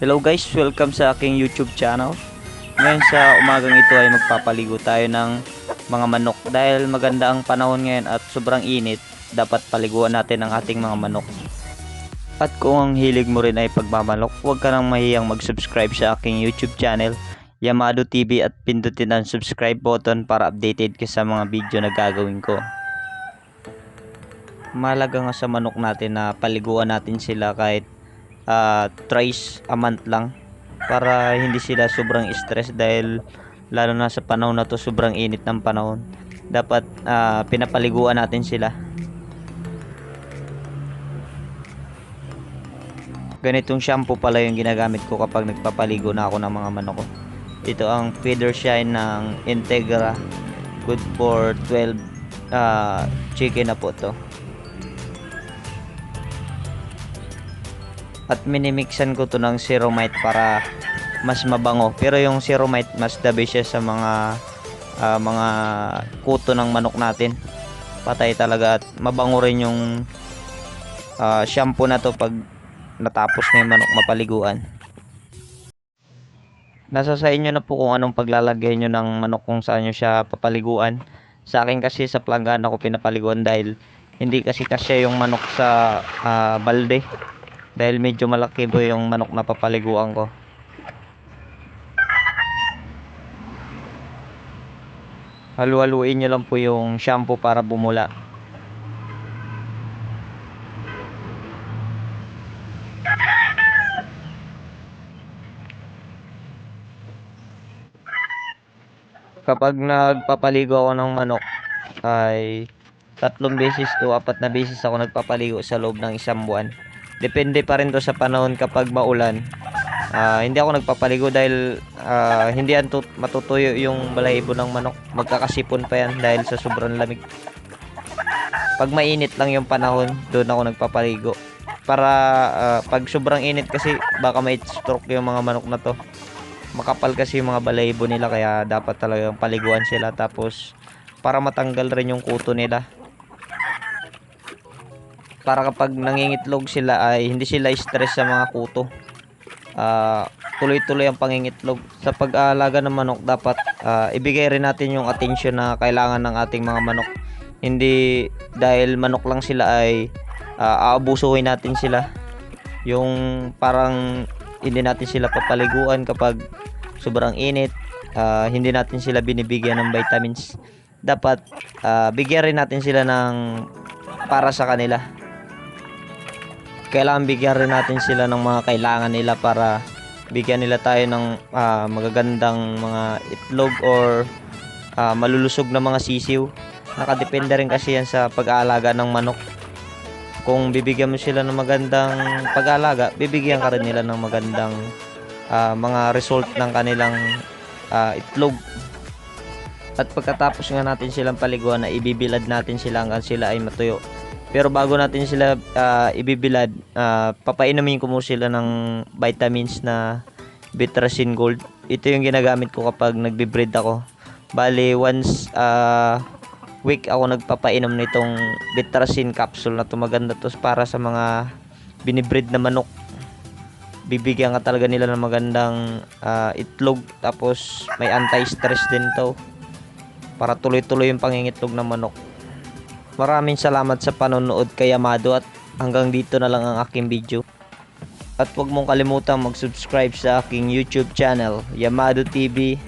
Hello guys, welcome sa aking YouTube channel. Ngayon sa umagang ito ay magpapaligo tayo ng mga manok dahil maganda ang panahon ngayon at sobrang init, dapat paliguan natin ang ating mga manok. At kung ang hilig mo rin ay pagmamanok, huwag ka nang mahiyang mag-subscribe sa aking YouTube channel, Yamado TV at pindutin ang subscribe button para updated ka sa mga video na gagawin ko. Malaga nga sa manok natin na paliguan natin sila kahit uh, thrice a month lang para hindi sila sobrang stress dahil lalo na sa panahon na to sobrang init ng panahon. Dapat ah, pinapaliguan natin sila. Ganitong shampoo pala yung ginagamit ko kapag nagpapaligo na ako ng mga manok ko. Ito ang feather shine ng Integra. Good for 12 ah, chicken na po to at minimixan ko to ng Ceromite para mas mabango. Pero yung Ceromite mas dabi siya sa mga ah, mga kuto ng manok natin. Patay talaga at mabango rin yung ah, shampoo na to pag natapos na yung manok mapaliguan. Nasa sa inyo na po kung anong paglalagay nyo ng manok kung saan nyo siya papaliguan. Sa akin kasi sa planggana ko pinapaliguan dahil hindi kasi kasya yung manok sa ah, balde dahil medyo malaki po yung manok na papaliguan ko. Halu-haluin nyo lang po yung shampoo para bumula. Kapag nagpapaligo ako ng manok ay tatlong beses to apat na beses ako nagpapaligo sa loob ng isang buwan. Depende pa rin to sa panahon kapag maulan. Ah, hindi ako nagpapaligo dahil ah, hindi yan tut- matutuyo yung balahibo ng manok. Magkakasipon pa yan dahil sa sobrang lamig. Pag mainit lang yung panahon, doon ako nagpapaligo. Para ah, pag sobrang init kasi baka may stroke yung mga manok na to. Makapal kasi yung mga balahibo nila kaya dapat talagang paliguan sila tapos para matanggal rin yung kuto nila para kapag nangingitlog sila ay hindi sila stress sa mga kuto. Ah, tuloy-tuloy ang pangingitlog. Sa pag-aalaga ng manok dapat ah, ibigay rin natin yung attention na kailangan ng ating mga manok. Hindi dahil manok lang sila ay ah, aabusuhin natin sila. Yung parang hindi natin sila papaliguan kapag sobrang init. ah, hindi natin sila binibigyan ng vitamins. Dapat ah, bigyan rin natin sila ng para sa kanila kailangan bigyan rin natin sila ng mga kailangan nila para bigyan nila tayo ng ah, magagandang mga itlog or ah, malulusog na mga sisiw. Nakadepende rin kasi yan sa pag-aalaga ng manok. Kung bibigyan mo sila ng magandang pag-aalaga, bibigyan ka rin nila ng magandang ah, mga result ng kanilang ah, itlog. At pagkatapos nga natin silang paliguan na ibibilad natin sila hanggang sila ay matuyo. Pero bago natin sila ah, ibibilad, ah, papainumin ko mo sila ng vitamins na Bitrasin Gold. Ito yung ginagamit ko kapag nagbe-breed ako. Bali, once ah, week ako nagpapainom nitong Bitrasin capsule na to. Maganda to para sa mga binibreed na manok. Bibigyan ka talaga nila ng magandang ah, itlog. Tapos may anti-stress din to. Para tuloy-tuloy yung pangingitlog ng manok. Maraming salamat sa panonood kay Amado at hanggang dito na lang ang aking video. At huwag mong kalimutang mag-subscribe sa aking YouTube channel, Yamado TV